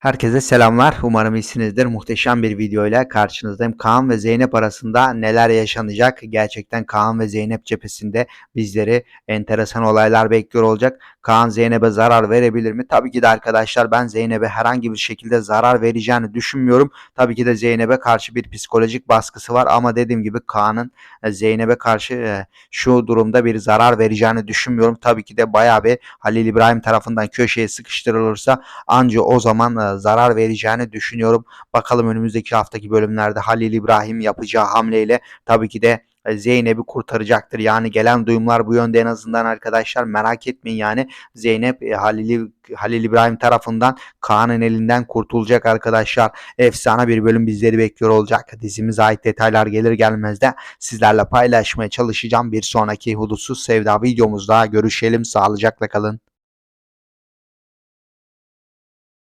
Herkese selamlar. Umarım iyisinizdir. Muhteşem bir video ile karşınızdayım. Kaan ve Zeynep arasında neler yaşanacak? Gerçekten Kaan ve Zeynep cephesinde bizleri enteresan olaylar bekliyor olacak. Kaan Zeynep'e zarar verebilir mi? Tabii ki de arkadaşlar ben Zeynep'e herhangi bir şekilde zarar vereceğini düşünmüyorum. Tabii ki de Zeynep'e karşı bir psikolojik baskısı var ama dediğim gibi Kaan'ın e, Zeynep'e karşı e, şu durumda bir zarar vereceğini düşünmüyorum. Tabii ki de bayağı bir Halil İbrahim tarafından köşeye sıkıştırılırsa anca o zaman e, zarar vereceğini düşünüyorum. Bakalım önümüzdeki haftaki bölümlerde Halil İbrahim yapacağı hamleyle tabii ki de Zeynep'i kurtaracaktır. Yani gelen duyumlar bu yönde en azından arkadaşlar merak etmeyin yani Zeynep e, Halil, Halil İbrahim tarafından Kaan'ın elinden kurtulacak arkadaşlar. Efsane bir bölüm bizleri bekliyor olacak. Dizimize ait detaylar gelir gelmez de sizlerle paylaşmaya çalışacağım. Bir sonraki hudutsuz sevda videomuzda görüşelim. Sağlıcakla kalın.